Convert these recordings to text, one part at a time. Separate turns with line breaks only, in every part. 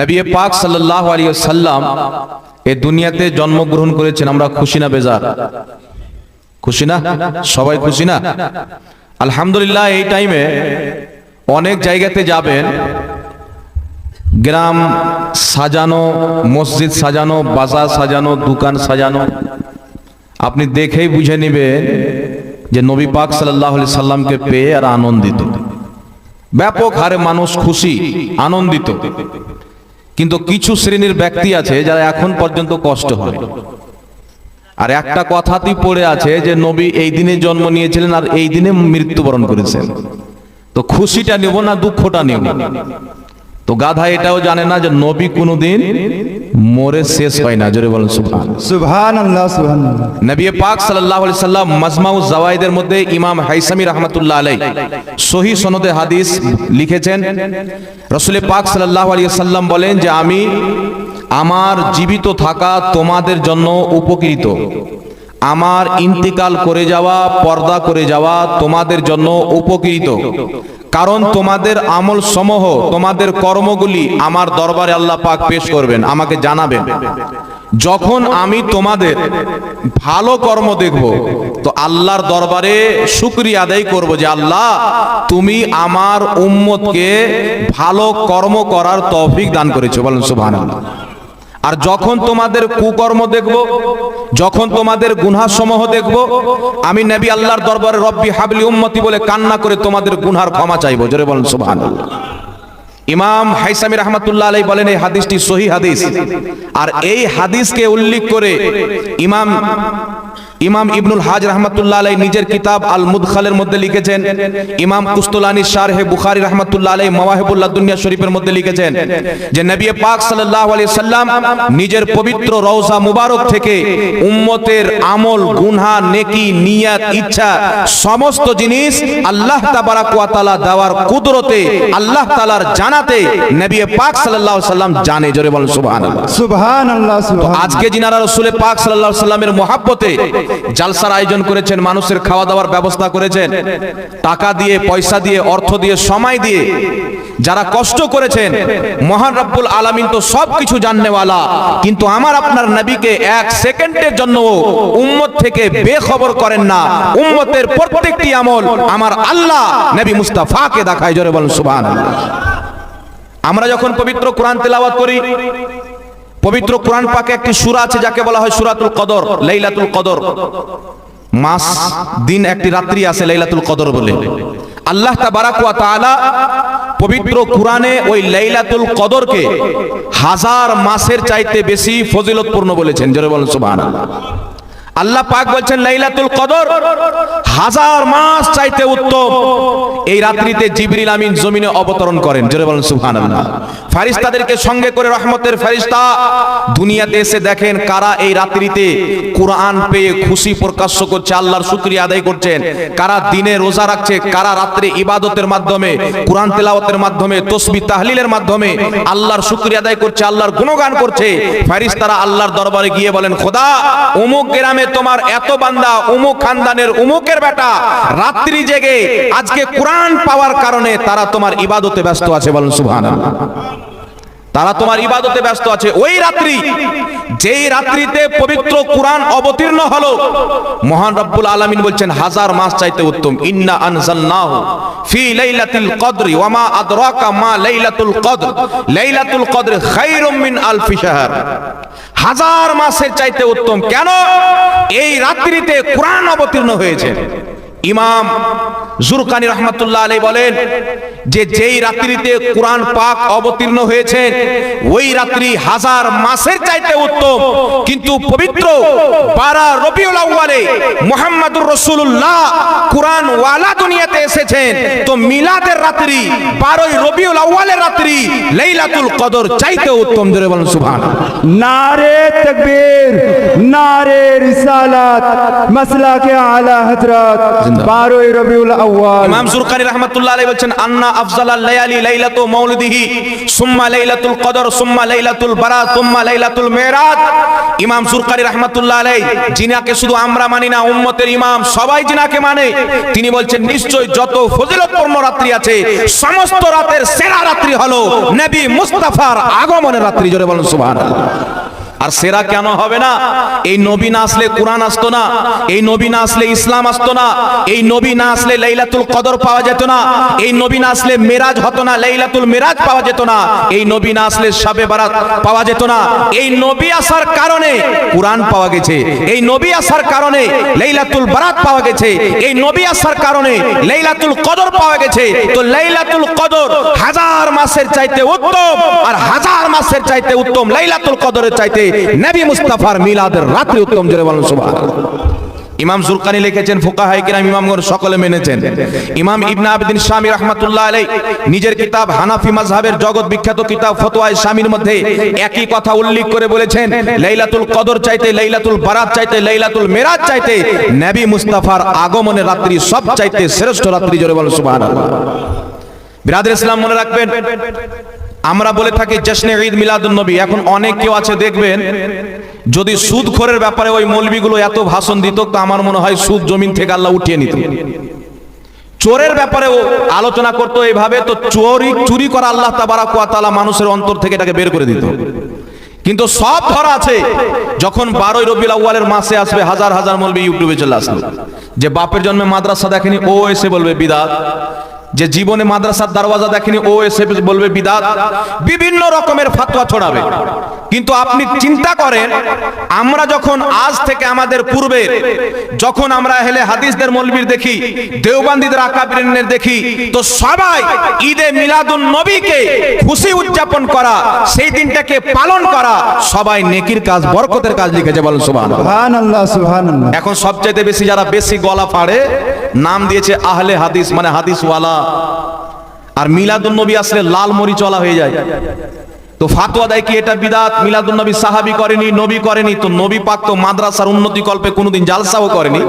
নবী পাক সাল্লাহ আলী সাল্লাম এ দুনিয়াতে জন্মগ্রহণ করেছেন, আমরা খুশি না বেজার? খুশি না? সবাই খুশি না? আলহামদুলিল্লাহ, এই টাইমে অনেক জায়গাতে যাবেন। গ্রাম সাজানো, মসজিদ সাজানো, বাজার সাজানো, দোকান সাজানো। আপনি দেখেই বুঝে নেবেন যে নবী পাক সাল্লাহ সাল্লামকে পেয়ে আর আনন্দিত। ব্যাপক হারে মানুষ খুশি, আনন্দিত। কিন্তু কিছু শ্রেণির ব্যক্তি আছে যারা এখন পর্যন্ত কষ্ট হয়। আর একটা কথাতেই পড়ে আছে যে, নবী এই দিনে জন্ম নিয়েছিলেন আর এই দিনে মৃত্যুবরণ করেছেন। তো খুশিটা নেব না দুঃখটা নেব? তো গাধা এটাও জানে না যে নবী কোনোদিন মরে শেষ হয় না। জোরে বলেন সুবহান।
সুবহান আল্লাহ সুবহান
নবী পাক সাল্লাল্লাহু আলাইহি সাল্লাম মাজমাউ জাওয়াইদের মধ্যে ইমাম হাইসামি রাহমাতুল্লাহ আলাই সহি সনদে হাদিস লিখেছেন। রাসূল পাক সাল্লাল্লাহু আলাইহি সাল্লাম বলেন যে আমি আমার জীবিত থাকা তোমাদের জন্য উপকৃত। আমার ইন্তিকাল করে যাওয়া পর্দা করে যাওয়া তোমাদের জন্য উপকৃত। কারণ তোমাদের আমল সমূহ তোমাদের কর্মগুলি আমার দরবারে আল্লাহ পাক পেশ করবেন, আমাকে জানাবেন। যখন আমি তোমাদের ভালো কর্ম দেখব, তো আল্লাহর দরবারে শুক্রিয়া আদায় করব যে আল্লাহ, তুমি আমার উম্মতকে ভালো কর্ম করার তৌফিক দান করেছ। বলেন সুবহানাল্লাহ। আর যখন তোমাদের কুকর্ম দেখব, যখন তোমাদের গুনহাসমূহ দেখব, আমি নবী আল্লাহর দরবারে রব্বি হাবলি উম্মতি বলে কান্না করে তোমাদের গুনহার ক্ষমা চাইব। জোরে বলেন, সুবহানাল্লাহ। ইমাম হাইসামি রহমতুল্লাহ আলাই বলেন, এই হাদিসটি সহি হাদিস। আর এই হাদিসকে উল্লেখ করে ইমাম ইমাম ইবনুল হাজ রহমতুল্লাহ আলাই নিজের কিতাব আল মুদখালের মধ্যে লিখেছেন। ইমাম কুস্তুলানি শারহে বুখারী রহমতুল্লাহ আলাই মাওয়াহিবুল্লাহ দুনিয়া শরীফের মধ্যে লিখেছেন যে নবী পাক সাল্লাল্লাহু আলাইহি সাল্লাম নিজের পবিত্র রওজা মুবারক থেকে উম্মতের আমল গুনহা নেকি নিয়াত ইচ্ছা সমস্ত জিনিস আল্লাহ তাবারাক ওয়া তাআলা দেওয়ার কুদরতে আল্লাহ তাআলার জানাতে নবী পাক সাল্লাল্লাহু আলাইহি সাল্লাম জানে। জোরে বলেন সুবহানাল্লাহ।
সুবহান আল্লাহ
আজকে যিনারা রসুলের পাক সাল্লাল্লাহু আলাইহি সাল্লামের মহাব্বতে জালসার আয়োজন করেছেন, মানুষের খাওয়া দাওয়ার ব্যবস্থা করেছেন। টাকা দিয়ে, পয়সা দিয়ে, অর্থ দিয়ে, সময় দিয়ে যারা কষ্ট করেছেন, মহান রব্বুল আলামিন তো সব কিছু জাননেওয়ালা। কিন্তু আমার আপনার নবীকে এক সেকেন্ডের জন্য উম্মত থেকে বেখবর করেন না। উম্মতের প্রত্যেকটি আমল আমার আল্লাহ নবী মুস্তাফাকে দেখায়, জোরে বলেন সুবহানাল্লাহ। আমরা যখন পবিত্র কোরআন তেলাওয়াত করি পবিত্র কোরআন পাকে একটি সূরা আছে, যাকে বলা হয় সুরাতুল কদর, লাইলাতুল কদর। মাস, দিন একটি রাত্রি আছে, লাইলাতুল কদর বলে। আল্লাহ তাবারাক ওয়া তাআলা পবিত্র কোরআনে ওই লাইলাতুল কদরকে হাজার মাসের চাইতে বেশি ফজিলতপূর্ণ বলেছেন। জোরে বলেন সুবহানাল্লাহ। আল্লাহ পাক বলছেন লাইলাতুল কদর। হাজার মাস চাইতে উত্তম। এই রাত্রিতে জিবরিল আমিন জমিনে অবতরণ করেন। জোরে বলেন সুবহানাল্লাহ। ফেরেশতাদেরকে সঙ্গে করে রহমতের ফেরেশতা দুনিয়াতে এসে দেখেন কারা এই রাত্রিতে কোরআন পেয়ে খুশি প্রকাশ করছে, আল্লাহর শুকরিয়া আদায় করছেন। কারা দিনে রোজা রাখছে, কারা রাত্রে ইবাদতের মাধ্যমে, কোরআন তেলাওয়াতের মাধ্যমে তসবিহ তাহলিলের মাধ্যমে আল্লাহর শুকরিয়া আদায় করছে, আল্লাহর গুণগান করছে। ফেরেশতারা আল্লাহর দরবারে গিয়ে বলেন, খোদা, অমুক গ্রামে তোমার এত বান্দা উমুক খানদানের উমুকের বেটা। রাত্রি জেগে আজকে কোরআন পাওয়ার কারণে তারা তোমার ইবাদতে ব্যস্ত আছে বলেন, সুবহানাল্লাহ। তারা তোমার ইবাদতে ব্যস্ত আছে। ওই রাত্রি, যেই রাত্রিতে পবিত্র কোরআন অবতীর্ণ হলো, মহান রব্বুল আলামিন বলছেন, হাজার মাস চাইতে উত্তম। ইন্না আনজালনাহু ফি লাইলাতিল কদরি ওয়া মা আদরাকা মা লাইলাতুল কদর। লাইলাতুল কদর খায়রুম মিন আলফি শাহর। হাজার মাসের চাইতে উত্তম। কেন? এই রাত্রিতে কোরআন অবতীর্ণ হয়েছে। ইমাম জুরকানি রহমতুল্লাহ আলাই বলেন যে যেই রাত্রিতে কোরআন পাক অবতীর্ণ হয়েছে, ওই রাত্রি হাজার মাসের চাইতে উত্তম। কিন্তু পবিত্র বারা রবিউল আউয়ালে মুহাম্মাদুর রাসূলুল্লাহ কোরআন ওয়ালা দুনিয়াতে এসেছেন। তো মিলাদের রাত্রি, বারোই রবিউল আউয়ালের রাত্রি লাইলাতুল কদর চাইতে উত্তম। জোরে বলেন সুবহানাল্লাহ।
নারে তকবীর। রিসালাত মাসলা কে আলা হযরত
জিন্দা
বারোই রবিউল আউয়াল
ইমাম জুরকানি রহমাতুল্লাহ আলাইহি বলছেন আন্না আফজালাল লায়ালি লাইলাতু মাউলিদিহি সুম্মা লাইলাতুল কদর সুম্মা লাইলাতুল বারাত সুম্মা লাইলাতুল মিরাজ ইমাম জুরকানি রহমাতুল্লাহ আলাইহি যিনাকে শুধু আমরা মানি না উম্মতের ইমাম সবাই যিনাকে মানে। তিনি বলছেন নিশ্চয় যত ফজিলতপূর্ণ রাত্রি আছে সমস্ত রাতের সেরা রাত্রি হলো নবী মুস্তাফার আগমনের রাত্রি। জোরে বলুন সুবহানাল্লাহ। আর সেরা কেন হবে না? এই নবী না আসলে কোরআন আসতো না, এই নবী না আসলে ইসলাম আসতো না, এই নবী না আসলে লাইলাতুল কদর পাওয়া যেত না, এই নবী না আসলে মেরাজ হতো না, লাইলাতুল মেরাজ পাওয়া যেত না, এই নবী না আসলে শাবে বারাত পাওয়া যেত না, এই নবী আসার কারণে কোরআন পাওয়া গেছে, এই নবী আসার কারণে লাইলাতুল বারাত পাওয়া গেছে, এই নবী আসার কারণে লাইলাতুল কদর পাওয়া গেছে, তো লাইলাতুল কদর হাজার মাসের চাইতে উত্তম, আর হাজার মাসের চাইতে উত্তম লাইলাতুল কদরের চাইতে নবী মুস্তাফার মিলাদের রাত্রি উত্তম জোরে বলুন সুবহানাল্লাহ। ইমাম জুরকানি লিখেছেন, ফুকাহাই কিরাম ইমামগণ সকলে মেনেছেন। ইমাম ইবনে আবিদিন শামী রাহমাতুল্লাহ আলাই নিজের কিতাব হানাফি মাযহাবের জগৎ বিখ্যাত কিতাব ফতোয়ায়ে শামীর মধ্যে একই কথা উল্লেখ করে বলেছেন, লাইলাতুল কদর চাইতে, লাইলাতুল বারাত চাইতে, লাইলাতুল মিরাজ চাইতে নবী মুস্তাফার আগমনের রাত্রি সব চাইতে শ্রেষ্ঠ রাত্রি জোরে বলুন সুবহানাল্লাহ। বিরাদের ইসলাম মনে রাখবেন আমরা বলে থাকি জশ্নে ঈদ মিলাদুন নবী। এখন অনেক কেউ আছে, দেখবেন, যদি সুদ খোরের ব্যাপারে ওই মৌলবিগুলো এত ভাষণ দিত, তো আমার মনে হয় সুদ জমিন থেকে আল্লাহ উঠিয়ে নিত। চোরের ব্যাপারে ও আলোচনা করতো এইভাবে, তো চোরি চুরি করা আল্লাহ তাবারাক ওয়া তাআলা মানুষের অন্তর থেকে এটাকে বের করে দিত। কিন্তু সব ধরা আছে, যখন বারোই রবিউল আউয়ালের মাসে আসবে, হাজার হাজার মৌলবি ইউটিউবে চলে আসলো। যে বাপের জন্মে মাদ্রাসা দেখেনি, ও এসে বলবে, বিদাত। যে জীবনে মাদ্রাসার দরওয়াজা দেখেনি ও এসে বলবে বিদাত। বিভিন্ন রকমের ফাতোয়া ছড়াবে। কিন্তু আপনি চিন্তা করেন আমরা যখন আজ থেকে আমাদের পূর্বে যখন আমরা হেলে হাদিসদের মৌলবীর দেখি দেওবান্দিদের আকাবিরের দেখি তো সবাই ঈদে মিলাদুন নবীকে খুশি উদযাপন করা সেই দিনটাকে পালন করা সবাই নেকির কাজ বরকতের কাজ লিখেছে বলেন সুবহানাল্লাহ।
সুবহান আল্লাহ
এখন সবচাইতে বেশি যারা বেশি গলা ফাড়ে নাম দিয়েছে আহলে হাদিস মানে হাদিসওয়ালা। আর মিলাদুন নবী আসলে লাল মরিচওয়ালা হয়ে যায়। তো ফাতোয়া দেয় কি, এটা বিদাত? মিলাদুন নবী সাহাবি করেনি, নবী করেনি, তো নবী পাক তো মাদ্রাসার উন্নতি কল্পে কোনোদিন জালসাও করেনি।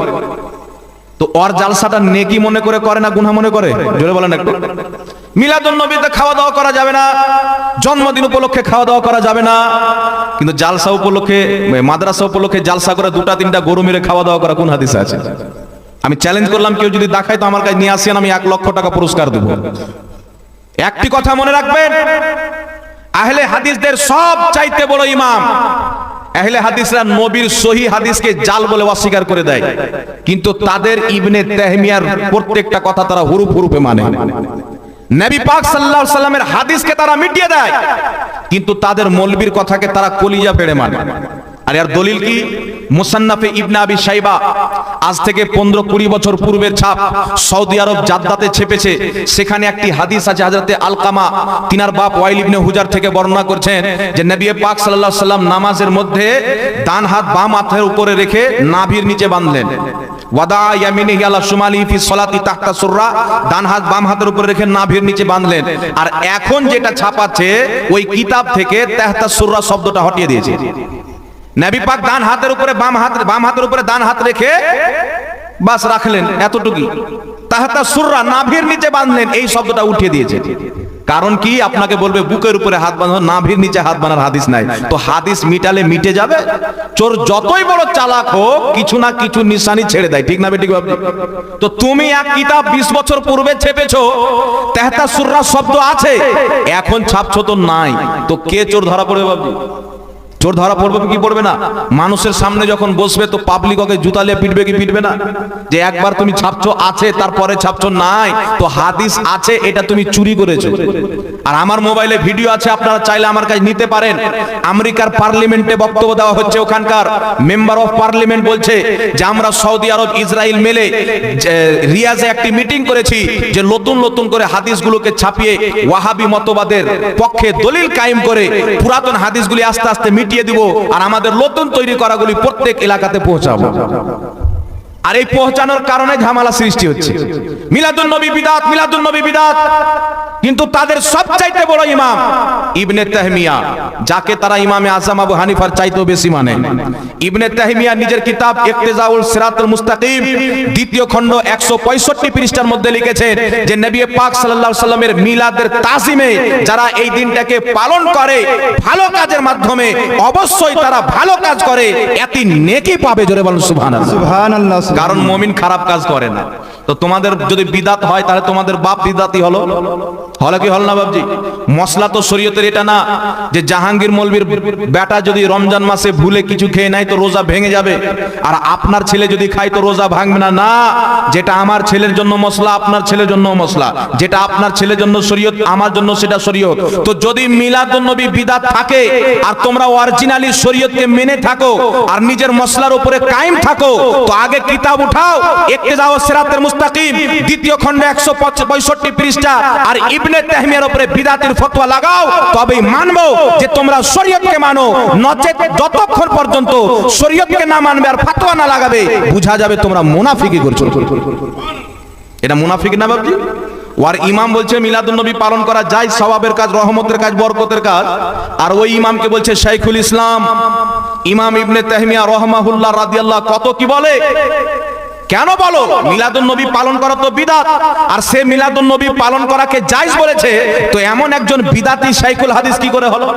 তো ওর জালসাটা নেকি মনে করে করে না গুনাহ মনে করে? জোরে বলেন একটু। মিলাদুন নবীতে খাওয়া দাওয়া করা যাবে না, জন্মদিন উপলক্ষে খাওয়া দাওয়া করা যাবে না, কিন্তু জালসা উপলক্ষে, মাদ্রাসা উপলক্ষে জালসা করে দুটা তিনটা গরু মেরে খাওয়া দাওয়া করা কোন হাদিসে আছে? আমি চ্যালেঞ্জ করলাম, কেউ যদি দেখায় তো আমার কাছে নিয়ে আসেন, আমি এক লক্ষ টাকা পুরস্কার দেবো। একটি কথা মনে রাখবেন, আহলে হাদিসদের সব চাইতে বড় ইমাম, আহলে হাদিসরা নবীর সহি হাদিসকে জাল বলে অস্বীকার করে দেয়। কিন্তু তাদের ইবনে তেহমিয়ার প্রত্যেকটা কথা তারা হুরুফ হুরুফে মানে। নবী পাক সাল্লাল্লাহু আলাইহি সাল্লামের হাদিসকে তারা মিটিয়ে দেয়, কিন্তু তাদের মৌলবীর কথাকে তারা কলিজা পেড়ে মানে। আর এর দলিল কি? মুসান্নাফে ইবনে আবি শাইবা আজ থেকে পনেরো কুড়ি বছর পূর্বের ছাপ সৌদি আরব জাদ্দাতে ছেপেছে। সেখানে একটি হাদিস আছে, হাজরতে আলকামা, তিনার বাপ ওয়াইল ইবনে হুজার থেকে বর্ণনা করছেন যে নবী পাক সাল্লাল্লাহু আলাইহি সাল্লাম নামাজের মধ্যে ডান হাত বাম হাতের উপরে রেখে নাভির নিচে বাঁধলেন। ওয়াদা ইয়ামিনিহি আলা শুমালি ফি সলাতি তাহতা সুররা, ডান হাত বাম হাতের উপরে রেখে নাভির নিচে বাঁধলেন। আর এখন যেটা ছাপাচ্ছে ওই কিতাব থেকে তাহতা সুররা শব্দটা হটিয়ে দিয়েছে। নবী পাক ডান হাতের উপরে, বাম হাত, বাম হাতের উপরে ডান হাত রেখে বাস রাখলেন এতটুকুই। তাহাতা সুররা নাভির নিচে বাঁধলেন, এই শব্দটা উঠিয়ে দিয়েছে। কারণ কি? আপনাকে বলবে, বুকের উপরে হাত বাঁধো, নাভির নিচে হাত বাঁধার হাদিস নাই। তো হাদিস মিটালে মিটে যাবে? চোর যতই বড় চালাক হোক, কিছু না কিছু নিশানি ছেড়ে দেয়। ঠিক না বেটি বাবু তো তুমি এক কিতাব বিশ বছর পূর্বে ছেপেছো, তেহতা সুররা শব্দ আছে, এখন ছাপছো তো নাই। তো কে চোর ধরা পড়বে বাবু চোর ধরা পড়বে কি পড়বে না? মানুষের সামনে যখন বসবে তো পাবলিক ওকে জুতা লিয়ে পিটবে কি পিটবে না? যে একবার তুমি ছাপছো, আছে, তারপরে ছাপছো, নাই, তো হাদিস আছে, এটা তুমি চুরি করেছ। আর আমার মোবাইলে ভিডিও আছে, আপনারা চাইলে আমার কাছে নিতে পারেন। আমেরিকার পার্লামেন্টে বক্তব্য দেওয়া হচ্ছে ওখানকার। মেম্বার অফ পার্লামেন্ট বলছে যে, আমরা সৌদি আরব, ইসরায়েল মেলে রিয়াজে একটি মিটিং করেছি যে, নতুন নতুন করে হাদিসগুলোকে ছাপিয়ে ওয়াহাবি মতবাদের পক্ষে দলিল কায়েম করে পুরাতন হাদিসগুলি আস্তে আস্তে মিটিয়ে দিব আর আমাদের নতুন তৈরি করাগুলি প্রত্যেক এলাকাতে পৌঁছাবো। আর এই পৌঁছানোর কারণে ঝামেলা সৃষ্টি হচ্ছে। মিলাদুন নবী বিদাত, মিলাদুন নবী বিদাত। কিন্তু তাদের সবচাইতে বড় ইমাম ইবনে তাহমিয়া, যাকে তারা ইমামে আজম আবু হানিফার চাইতেও বেশি মানে। ইবনে তাহমিয়া নিজের কিতাব ইক্তেজাউল সিরাতুল মুস্তাকিম, দ্বিতীয় খণ্ড 165 পৃষ্ঠার মধ্যে লিখেছেন যে নবী পাক সাল্লাল্লাহু আলাইহি সাল্লামের মিলাদের তাজিমে যারা এই দিনটাকে পালন করে, ভালো কাজের মাধ্যমে অবশ্যই তারা ভালো কাজ করে এতি নেকি পাবে, জোরে বলুন সুবহানাল্লাহ
সুবহানাল্লাহ।
কারণ মমিন খারাপ কাজ করে না। তো তোমাদের যদি বিদাত হয়, তাহলে তোমাদের বাপ বিদাতি হলো। হলো কি, হল না বাবজি মশলা তো শরীয়তের এটা না যে জাহাঙ্গীর মলবির বেটা যদি রমজান মাসে ভুলে কিছু খেয়ে নেয়, তো রোজা ভেঙে যাবে। আর আপনার ছেলে যদি খায়, তো রোজা ভাঙবে না। না, যেটা আমার ছেলের জন্য মশলা, আপনার ছেলের জন্য মশলা। যেটা আপনার ছেলের জন্য শরীয়ত, আমার জন্য সেটা শরীয়ত। তো যদি মিলাদুন নবী বিদাত থাকে, আর তোমরা অরিজিনালি শরীয়তকে মেনে থাকো, আর নিজের মশলার উপরে কায়েম থাকো, তো আগে কিতাব উঠাও। একতে যাও সিরাতের মুস্তাকিম। দ্বিতীয় খণ্ডে একশো পৃষ্ঠা। আর ইবনে তাহমিয়ার উপরে বিদাতের ফতোয়া লাগাও। তবেই মানবো যে তোমরা শরীয়তকে মানো। নচেত যতক্ষণ পর্যন্ত শরীয়তকে না মানবে আর ফতোয়া না লাগাবে, বুঝা যাবে তোমরা মুনাফিকি করছ। এটা মুনাফিক না বাবজি ওর ইমাম বলছে মিলাদুন নবী পালন করা যায়, সওয়াবের কাজ, রহমতের কাজ, বরকতের কাজ। আর ওই ইমামকে বলছে শাইখুল ইসলাম। ইমাম ইবনে তাহমিয়া রহমাহুল্লাহ রাদিয়াল্লাহ কত কি বলে? কেন বলো? মিলাদুন নবী পালন করা তো বিদাত। আর সে মিলাদুন নবী পালন করাকে জায়েজ বলেছে, তো এমন একজন বিদাতি শাইখুল হাদিস কি করে হলো?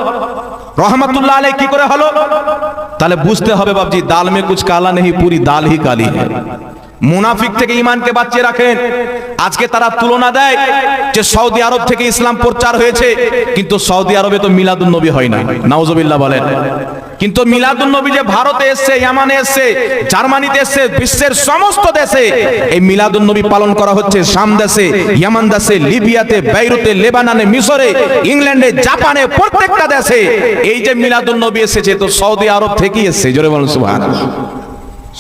রহমাতুল্লাহ আলাই কি করে হলো? তাহলে বুঝতে হবে বাবজি দাল মে কুছ কালা নেই পুরি দাল হি কালি হ্যায় মুনাফিক থেকে ইমানকে বাঁচিয়ে রাখেন। আজকে তারা তুলনা দেয় যে সৌদি আরব থেকে ইসলাম প্রচার হয়েছে, কিন্তু সৌদি আরবে তো মিলাদুন নবী হয় না নাউজুবিল্লাহ বলেন। কিন্তু মিলাদুন নবী যে ভারতে এসছে, ইয়ামানে এসছে, জার্মানিতে এসছে, বিশ্বের সমস্ত দেশে এই মিলাদুন নবী পালন করা হচ্ছে। শাম দেশে, ইয়ামান দেশে, লিবিয়াতে, বেইরুতে, লেবাননে, মিশরে, ইংল্যান্ডে, জাপানে, প্রত্যেকটা দেশে এই যে মিলাদুন নবী এসেছে, তো সৌদি আরব থেকেই এসছে। জোরে বলুন, সুবহানাল্লাহ।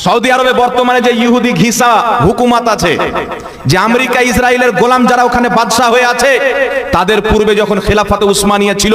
সৌদি আরবে বর্তমানে যে ইহুদি ঘিসা হুকুমাত আছে, যে আমেরিকা, ইসরায়েলের গোলাম যারা ওখানে বাদশাহ হয়ে আছে, তাদের পূর্বে যখন খেলাফাতে উসমানিয়া ছিল,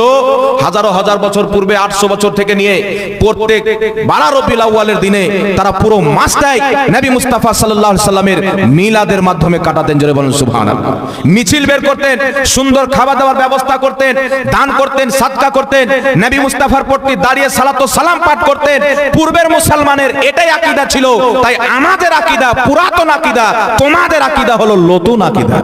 হাজারো হাজার বছর পূর্বে, আটশো বছর থেকে নিয়ে প্রত্যেক বারা রবিউল দিনে তারা পুরো মাসটাই নবী মুস্তাফা আলাইহি সাল্লামের মিলাদের মাধ্যমে কাটাতেন, জোরে বলুন সুবহানাল্লাহ। মিছিল বের করতেন, সুন্দর খাবার দাবার ব্যবস্থা করতেন, দান করতেন, সাদকা করতেন, নবী মুস্তাফার প্রতি দাঁড়িয়ে সালাত সালাম পাঠ করতেন, পূর্বের মুসলমানের এটাই আকীদা ছিল তাই আমাদের আকিদা পুরাতন আকিদা তোমাদের আকিদা হলো নতুন আকীদা।